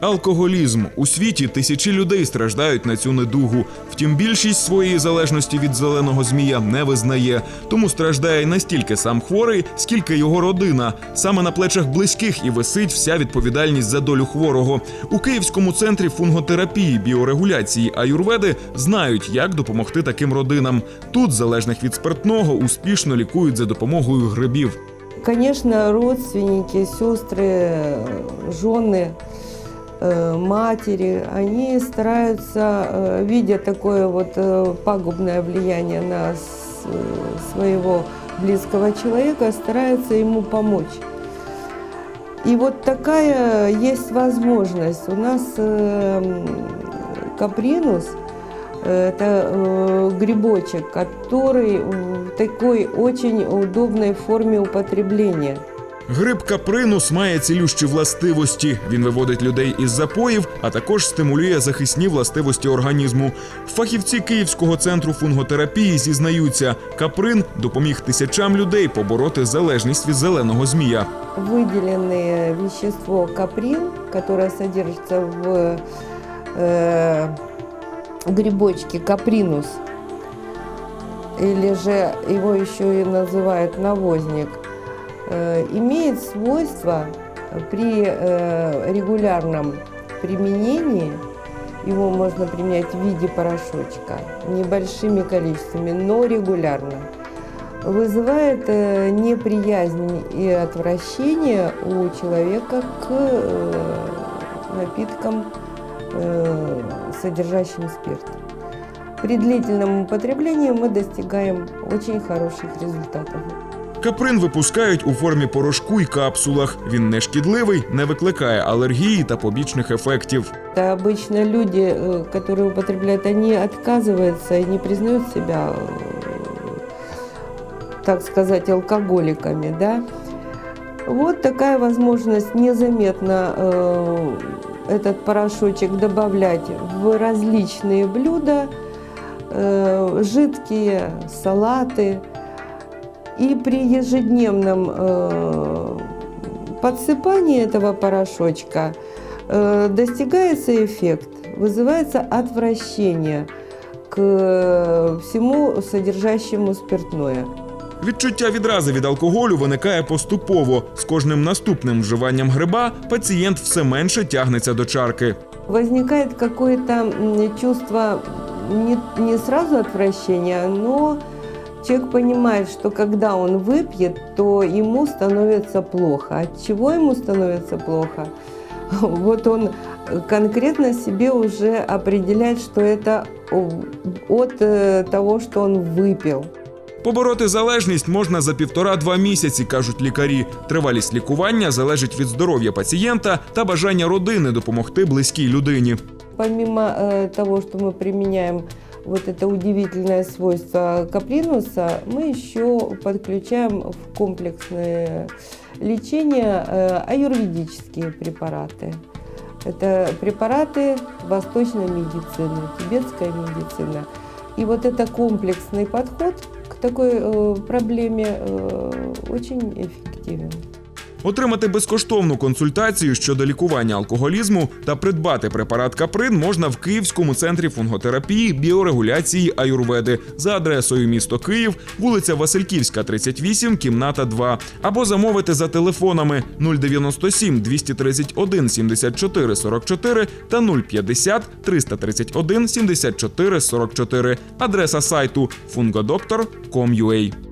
Алкоголізм у світі тисячі людей страждають на цю недугу. Втім, більшість своєї залежності від зеленого змія не визнає. Тому страждає не стільки сам хворий, скільки його родина. Саме на плечах близьких і висить вся відповідальність за долю хворого. У Київському центрі фунготерапії, біорегуляції аюрведи знають, як допомогти таким родинам. Тут залежних від спиртного успішно лікують за допомогою грибів. Конечно, родственники, сестры, жены, э, матери, они стараются, э, видя такое вот э, пагубное влияние на э, своего близкого человека, стараются ему помочь. И вот такая есть возможность. У нас э, капринус э, это э, грибочек, который в такой очень удобной форме употребления. Гриб капринус має цілющі властивості. Він виводить людей із запоїв, а також стимулює захисні властивості організму. Фахівці Київського центру фунготерапії зізнаються, каприн допоміг тисячам людей побороти залежність від зеленого змія. Выделенное вещество каприн, которое содержится в э, грибочке капринус, или же его еще и называют навозник, э, Имеет свойство при э, регулярном применении, его можно применять в виде порошочка, небольшими количествами, но регулярно, вызывает э, неприязнь и отвращение у человека к э, напиткам, э, содержащим спирт. При длительном употреблении мы достигаем очень хороших результатов. Каприн випускають у формі порошку й капсулах. Він не шкідливий, не викликає алергії та побічних ефектів. Это обычно люди, э, которые употребляют, они отказываются и не признают себя, э, так сказать, алкоголиками, да. Вот такая возможность незаметно э, этот порошочек добавлять в различные блюда, э, жидкие салаты. И при ежедневном э, подсыпании этого порошочка э, достигается эффект, вызывается отвращение к э, всему содержащему спиртное. Відчуття відрази від алкоголю виникає поступово. З кожним наступним вживанням гриба пацієнт все менше тягнеться до чарки. Возникает какое-то м, чувство не, не сразу отвращения, но человек понимает, что когда он выпьет, то ему становится плохо. От чего ему становится плохо? Вот он конкретно себе уже определяет, что это от э, того, что он выпил. Побороти залежність можна за півтора-два місяці, кажуть лікарі. Тривалість лікування залежить від здоров'я пацієнта та бажання родини допомогти близькій людині. Помимо э, того, что мы применяем вот это удивительное свойство капринуса, мы еще подключаем в комплексное лечение э, аюрведические препараты. Это препараты восточной медицины, тибетская медицина. И вот это комплексный подход к такой э, проблеме э, очень эффективен. Отримати безкоштовну консультацію щодо лікування алкоголізму та придбати препарат Каприн можна в Київському центрі фунготерапії, біорегуляції аюрведи за адресою місто Київ, вулиця Васильківська, 38, кімната 2, або замовити за телефонами 097 231 74 44 та 050 331 74 44. Адреса сайту fungodoctor.com.ua.